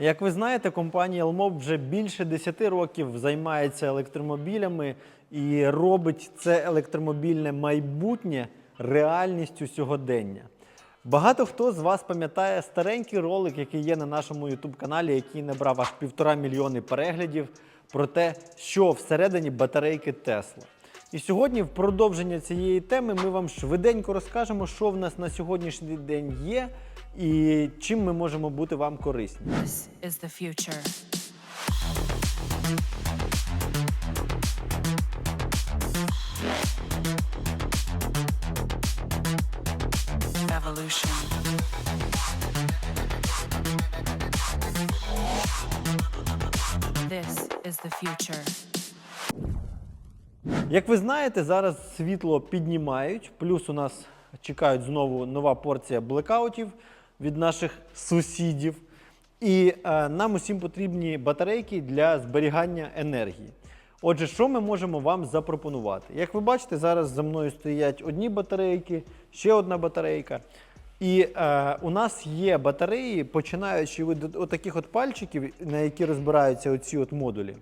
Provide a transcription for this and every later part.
Як ви знаєте, компанія Elmob вже більше 10 років займається електромобілями і робить це електромобільне майбутнє реальністю сьогодення. Багато хто з вас пам'ятає старенький ролик, який є на нашому youtube каналі який набрав аж півтора мільйони переглядів, про те, що всередині батарейки Tesla. І сьогодні, в продовження цієї теми, ми вам швиденько розкажемо, що в нас на сьогоднішній день є і чим ми можемо бути вам корисні. This is the future. Evolution. This is the future. Як ви знаєте, зараз світло піднімають, плюс у нас чекають знову нова порція блекаутів від наших сусідів. І е, нам усім потрібні батарейки для зберігання енергії. Отже, що ми можемо вам запропонувати? Як ви бачите, зараз за мною стоять одні батарейки, ще одна батарейка. І е, у нас є батареї, починаючи від отаких от пальчиків, на які розбираються оці от модулі.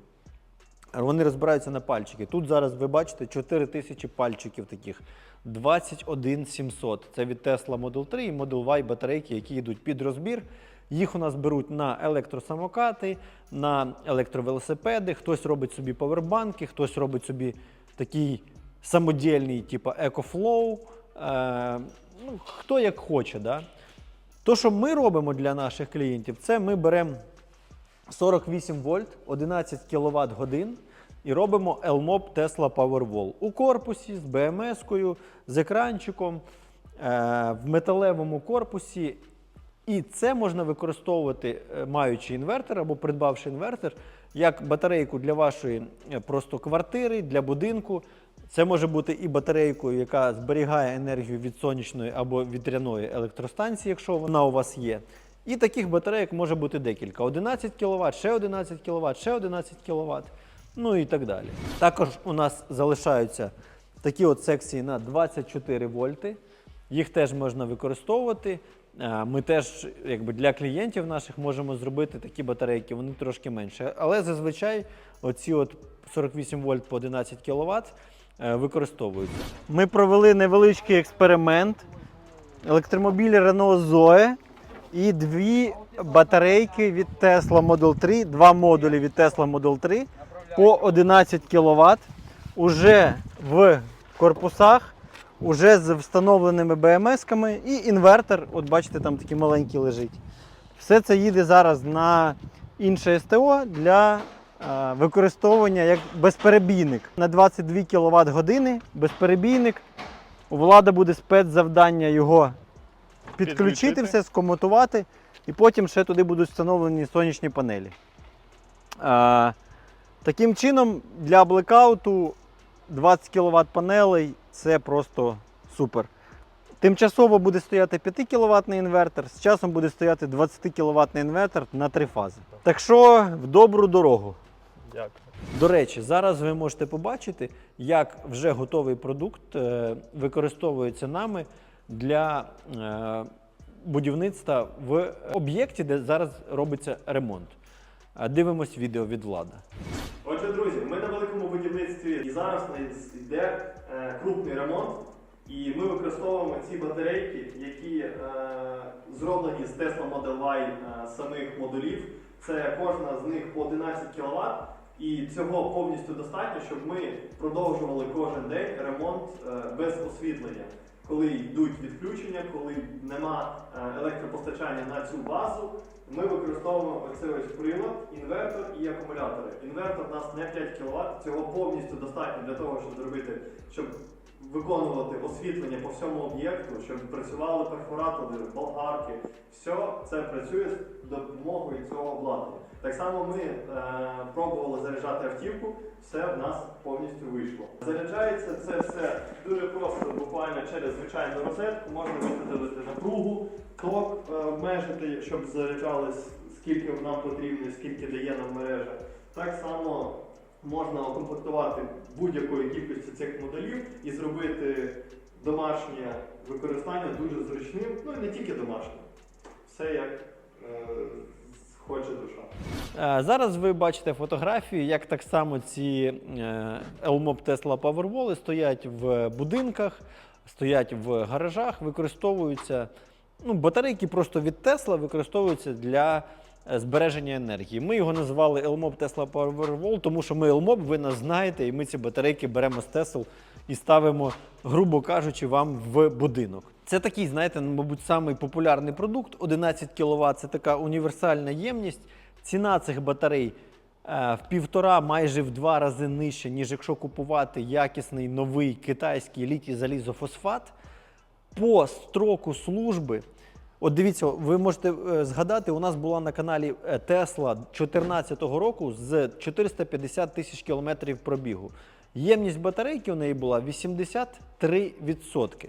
Вони розбираються на пальчики. Тут зараз ви бачите 4 тисячі пальчиків таких. 21700. Це від Tesla Model 3 і Model Y батарейки, які йдуть під розбір. Їх у нас беруть на електросамокати, на електровелосипеди. Хтось робить собі павербанки, хтось робить собі такий самодільний, типу EcoFlow. Е, ну, хто як хоче. Да? То, що ми робимо для наших клієнтів, це ми беремо 48 вольт, 11 кВт годин і робимо Elmob Tesla Powerwall у корпусі з БМС-кою, з екранчиком, е, в металевому корпусі. І це можна використовувати, е, маючи інвертор або придбавши інвертор, як батарейку для вашої е, просто квартири, для будинку. Це може бути і батарейкою, яка зберігає енергію від сонячної або вітряної електростанції, якщо вона у вас є. І таких батарейок може бути декілька: 11 кВт, ще 11 кВт, ще 11 кВт, ну і так далі. Також у нас залишаються такі от секції на 24 вольти. Їх теж можна використовувати. Е, Ми теж якби, для клієнтів наших можемо зробити такі батарейки, вони трошки менше. Але зазвичай оці от 48 вольт по 11 кВт використовуються. Ми провели невеличкий експеримент. Електромобіль Renault Zoe і дві батарейки від Tesla Model 3, два модулі від Tesla Model 3 по 11 кВт. Уже в корпусах, уже з встановленими БМС-ками і інвертор, от бачите, там такий маленький лежить. Все це їде зараз на інше СТО для е, використовування як безперебійник. На 22 кВт години безперебійник. Влада буде спецзавдання його підключити, Підключити. все, скомутувати, і потім ще туди будуть встановлені сонячні панелі. А, таким чином, для блекауту 20 кВт панелей це просто супер. Тимчасово буде стояти 5 кВт інвертор, з часом буде стояти 20 кВт інвертор на три фази. Так що в добру дорогу. Дякую. До речі, зараз ви можете побачити, як вже готовий продукт е, використовується нами для е, будівництва в об'єкті, де зараз робиться ремонт. Е, Дивимось відео від влада. Отже, друзі, ми на великому будівництві і зараз йде е, крупний ремонт, і ми використовуємо ці батарейки, які е, зроблені з Tesla Model Y самих модулів. Це кожна з них по 11 кВт. І цього повністю достатньо, щоб ми продовжували кожен день ремонт без освітлення. Коли йдуть відключення, коли нема е, електропостачання на цю базу, ми використовуємо оцей ось прилад, інвертор і акумулятори. Інвертор у нас не 5 кВт, цього повністю достатньо для того, щоб зробити, щоб виконувати освітлення по всьому об'єкту, щоб працювали перфоратори, болгарки. Все це працює з допомогою цього обладнання. Так само ми е, пробували заряджати автівку, все в нас повністю вийшло. Заряджається це все дуже просто, буквально через звичайну розетку. Можна виставити напругу, ток е, обмежити, щоб заряджалось скільки нам потрібно, скільки дає нам мережа. Так само можна укомплектувати будь-якої кількості цих моделів і зробити домашнє використання дуже зручним, ну і не тільки домашнє. Все як е, хоче душа. Е, Зараз ви бачите фотографії, як так само ці е, Elmob Tesla Powerwall стоять в будинках, стоять в гаражах, використовуються. Ну, батарейки просто від Tesla використовуються для збереження енергії. Ми його назвали Elmob Tesla Powerwall, тому що ми Elmob, ви нас знаєте, і ми ці батарейки беремо з Tesla і ставимо, грубо кажучи, вам в будинок. Це такий, знаєте, ну, мабуть, самий популярний продукт. 11 кВт це така універсальна ємність. Ціна цих батарей е, в півтора, майже в два рази нижче, ніж якщо купувати якісний новий китайський літій залізофосфат. По строку служби. От дивіться, ви можете е, згадати, у нас була на каналі е, Tesla 2014 року з 450 тисяч кілометрів пробігу. Ємність батарейки у неї була 83%.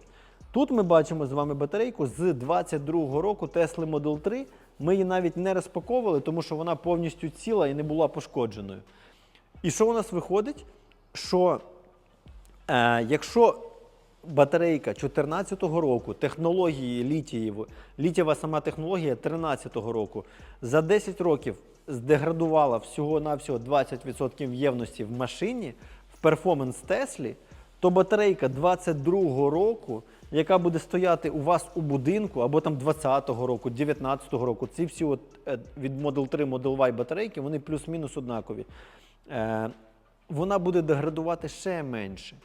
Тут ми бачимо з вами батарейку з 2022 року Tesla Model 3. Ми її навіть не розпаковували, тому що вона повністю ціла і не була пошкодженою. І що у нас виходить? Що е, якщо батарейка 2014 року, технології літієвої, літієва сама технологія 2013 року, за 10 років здеградувала всього-навсього 20% ємності в машині, в перформанс Теслі, то батарейка 22 року, яка буде стояти у вас у будинку, або там 20-го року, 19-го року, ці всі от, е, від Model 3, Model Y батарейки, вони плюс-мінус однакові. Е, вона буде деградувати ще менше.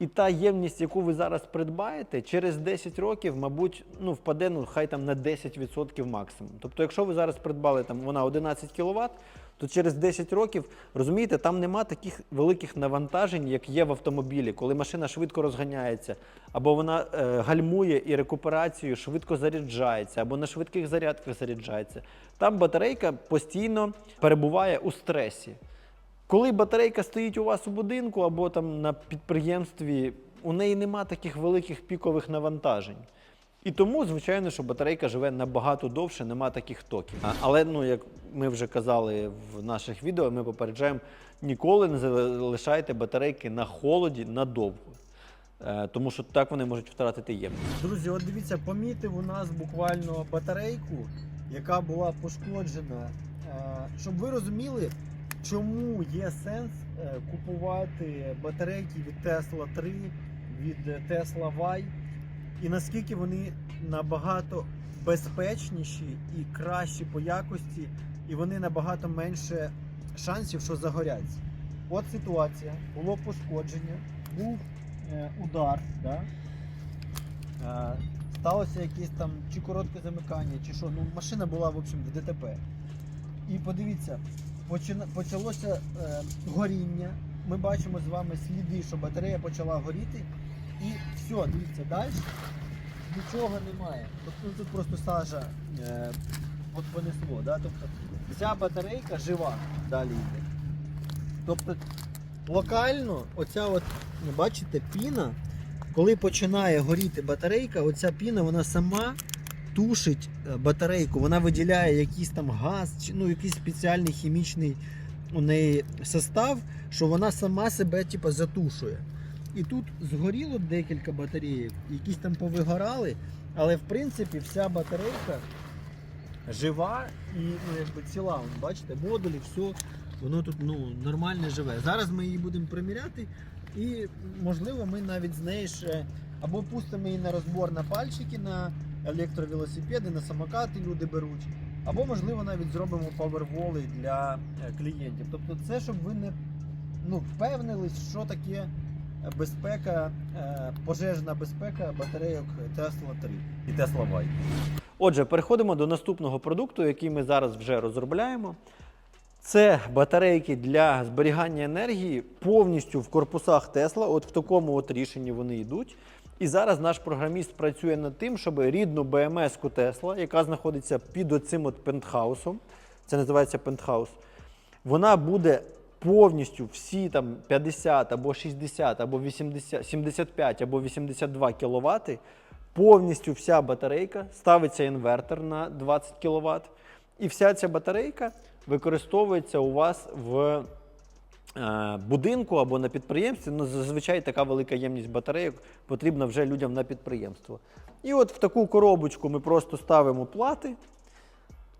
І та ємність, яку ви зараз придбаєте, через 10 років, мабуть, ну, впаде ну, хай там на 10% максимум. Тобто, якщо ви зараз придбали там вона 11 кВт, то через 10 років, розумієте, там нема таких великих навантажень, як є в автомобілі, коли машина швидко розганяється, або вона е, гальмує і рекуперацією швидко заряджається, або на швидких зарядках заряджається. Там батарейка постійно перебуває у стресі. Коли батарейка стоїть у вас у будинку або там на підприємстві, у неї нема таких великих пікових навантажень. І тому, звичайно, що батарейка живе набагато довше, нема таких токів. Але, ну, як ми вже казали в наших відео, ми попереджаємо, ніколи не залишайте батарейки на холоді надовго. Е, Тому що так вони можуть втратити ємність. Друзі, от дивіться, помітив у нас буквально батарейку, яка була пошкоджена. Е, Щоб ви розуміли, чому є сенс е, купувати батарейки від Tesla 3, від Tesla Y, і наскільки вони набагато безпечніші і кращі по якості, і вони набагато менше шансів, що загоряться. От ситуація, було пошкодження, був е, удар, да? е, сталося якесь там чи коротке замикання, чи що. Ну, машина була в общем, в ДТП. І подивіться, почалося е, горіння. Ми бачимо з вами сліди, що батарея почала горіти. І все, дивіться, далі нічого немає. Тобто тут просто сажа е, от понесло. Да? Тобто ця батарейка жива далі йде. Тобто локально оця от, ну, бачите, піна, коли починає горіти батарейка, оця піна вона сама тушить е, батарейку, вона виділяє якийсь там газ, ну, якийсь спеціальний хімічний у неї состав, що вона сама себе типу, затушує. І тут згоріло декілька батареїв, якісь там повигорали, але в принципі вся батарейка жива і ну, якби ціла. Бачите, модулі, все, воно тут ну, нормально живе. Зараз ми її будемо приміряти, і можливо ми навіть з неї ще або пустимо її на розбор на пальчики, на електровелосипеди, на самокати люди беруть. Або, можливо, навіть зробимо паверволи для е, клієнтів. Тобто, це щоб ви не ну, впевнились, що таке безпека, е, пожежна безпека батарейок Tesla 3 і Tesla Y. Отже, переходимо до наступного продукту, який ми зараз вже розробляємо. Це батарейки для зберігання енергії повністю в корпусах Тесла. От в такому от рішенні вони йдуть. І зараз наш програміст працює над тим, щоб рідну БМС-ку Тесла, яка знаходиться під оцим от пентхаусом, це називається пентхаус, вона буде повністю всі там 50 або 60 або 80, 75 або 82 кВт, повністю вся батарейка, ставиться інвертор на 20 кВт, і вся ця батарейка використовується у вас в будинку або на підприємстві. Ну, зазвичай така велика ємність батарейок потрібна вже людям на підприємство. І от в таку коробочку ми просто ставимо плати.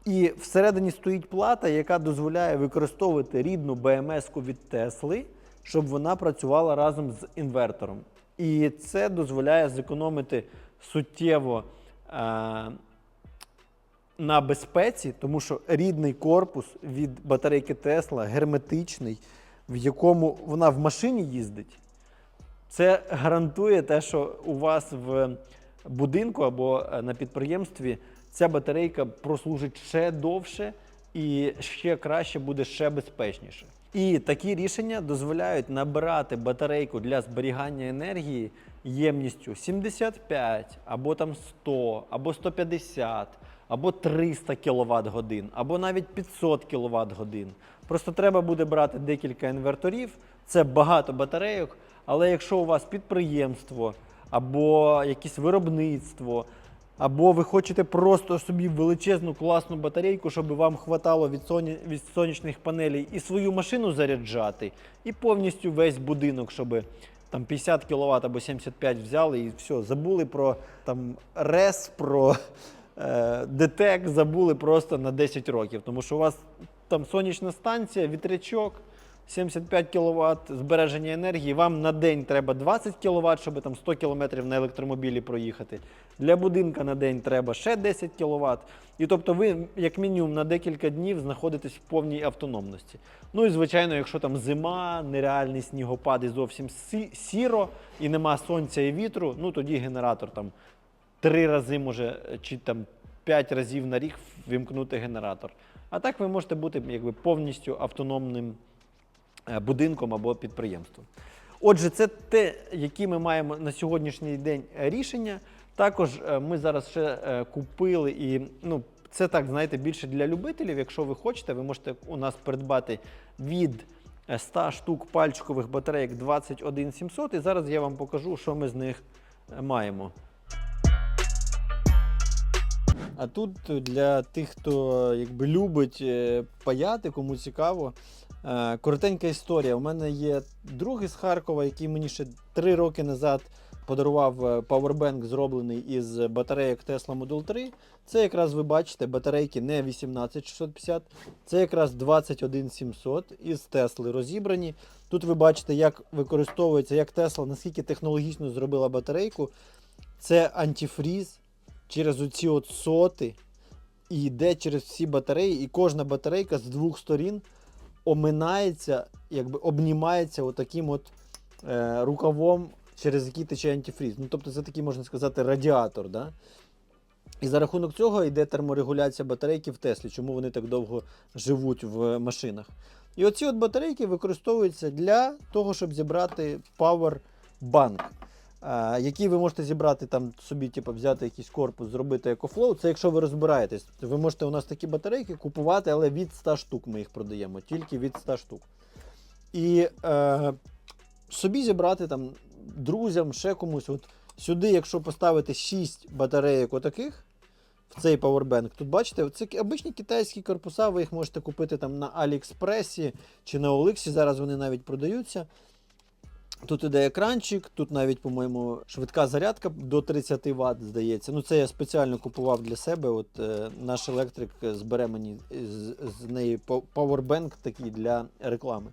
І всередині стоїть плата, яка дозволяє використовувати рідну БМС-ку від Тесли, щоб вона працювала разом з інвертором. І це дозволяє зекономити суттєво е, на безпеці, тому що рідний корпус від батарейки Тесла герметичний, в якому вона в машині їздить. Це гарантує те, що у вас в будинку або е, на підприємстві ця батарейка прослужить ще довше і ще краще буде ще безпечніше. І такі рішення дозволяють набирати батарейку для зберігання енергії ємністю 75 або там 100, або 150, або 300 кВт годин, або навіть 500 кВт годин. Просто треба буде брати декілька інверторів, це багато батарейок, але якщо у вас підприємство або якесь виробництво, або ви хочете просто собі величезну класну батарейку, щоб вам хватало від, соні, від сонячних панелей і свою машину заряджати, і повністю весь будинок, щоб там 50 кВт або 75 взяли і все, забули про там РЕС, про е, ДТЕК, забули просто на 10 років. Тому що у вас там сонячна станція, вітрячок. 75 кВт збереження енергії. Вам на день треба 20 кВт, щоб там 100 км на електромобілі проїхати. Для будинка на день треба ще 10 кВт. І тобто ви, як мінімум, на декілька днів знаходитесь в повній автономності. Ну і звичайно, якщо там зима, нереальний снігопад і зовсім сіро, і нема сонця і вітру, ну тоді генератор там три рази може чи там п'ять разів на рік вімкнути генератор. А так ви можете бути якби повністю автономним е, будинком або підприємством. Отже, це те, які ми маємо на сьогоднішній день рішення. Також е, ми зараз ще е, купили і ну. Це так, знаєте, більше для любителів. Якщо ви хочете, ви можете у нас придбати від е, 100 штук пальчикових батарейок 21700. І зараз я вам покажу, що ми з них е, маємо. А тут для тих, хто якби любить е, паяти, кому цікаво. е, Коротенька історія. У мене є друг із Харкова, який мені ще три роки назад подарував е, павербенк, зроблений із батарейок Tesla Model 3. Це якраз ви бачите батарейки не 18650, це якраз 21700 із Тесли розібрані. Тут ви бачите, як використовується, як Tesla, наскільки технологічно зробила батарейку. Це антифріз через оці от соти і йде через всі батареї, і кожна батарейка з двох сторін оминається, якби обнімається отаким от е, рукавом, через який тече антифріз. Ну, тобто це такий, можна сказати, радіатор. Да? І за рахунок цього йде терморегуляція батарейки в Теслі, чому вони так довго живуть в машинах. І оці от батарейки використовуються для того, щоб зібрати е, який ви можете зібрати там собі, типу, взяти якийсь корпус, зробити екофлоу. Це якщо ви розбираєтесь, ви можете у нас такі батарейки купувати, але від 100 штук ми їх продаємо, тільки від 100 штук. І е, собі зібрати там друзям, ще комусь. От сюди, якщо поставити 6 батарейок отаких, в цей Powerbank. Тут бачите, це обичні китайські корпуса, ви їх можете купити там на Аліекспресі чи на Оликсі. Зараз вони навіть продаються. Тут іде екранчик, тут навіть, по-моєму, швидка зарядка до 30 Вт, здається. Ну, це я спеціально купував для себе. От е, наш електрик збере мені з, з неї Powerbank такий для реклами.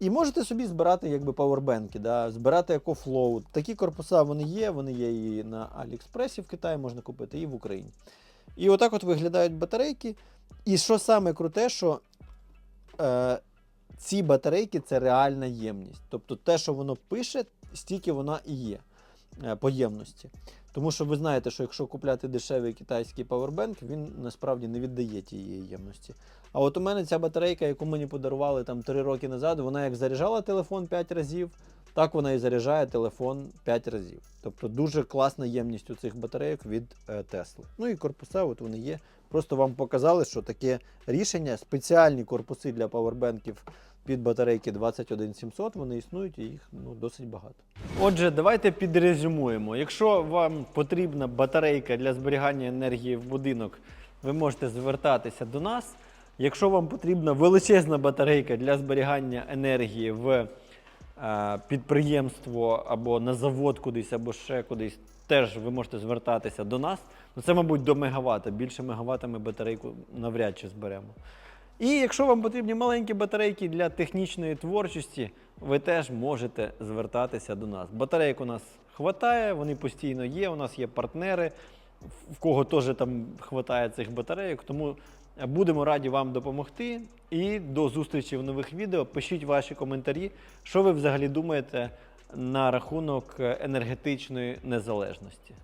І можете собі збирати якби пауербенки, да, збирати екофлоу. Такі корпуса вони є, вони є і на Аліекспресі в Китаї можна купити, і в Україні. І отак от виглядають батарейки. І що саме круте, що е, ці батарейки це реальна ємність. Тобто те, що воно пише, стільки вона і є е, по ємності. Тому що ви знаєте, що якщо купляти дешевий китайський павербенк, він насправді не віддає тієї ємності. А от у мене ця батарейка, яку мені подарували там 3 роки назад, вона як заряджала телефон 5 разів, так вона і заряджає телефон 5 разів. Тобто дуже класна ємність у цих батарейок від е, Tesla. Ну і корпуса, от вони є. Просто вам показали, що таке рішення, спеціальні корпуси для павербенків під батарейки 21700, вони існують і їх ну, досить багато. Отже, давайте підрезюмуємо. Якщо вам потрібна батарейка для зберігання енергії в будинок, ви можете звертатися до нас. Якщо вам потрібна величезна батарейка для зберігання енергії в е, підприємство або на завод кудись, або ще кудись, теж ви можете звертатися до нас. Ну, це, мабуть, до мегавата. Більше мегавата ми батарейку навряд чи зберемо. І якщо вам потрібні маленькі батарейки для технічної творчості, ви теж можете звертатися до нас. Батарейок у нас хватає, вони постійно є. У нас є партнери, в кого теж там хватає цих батарейок. Тому будемо раді вам допомогти. І до зустрічі в нових відео. Пишіть ваші коментарі, що ви взагалі думаєте на рахунок е, енергетичної незалежності.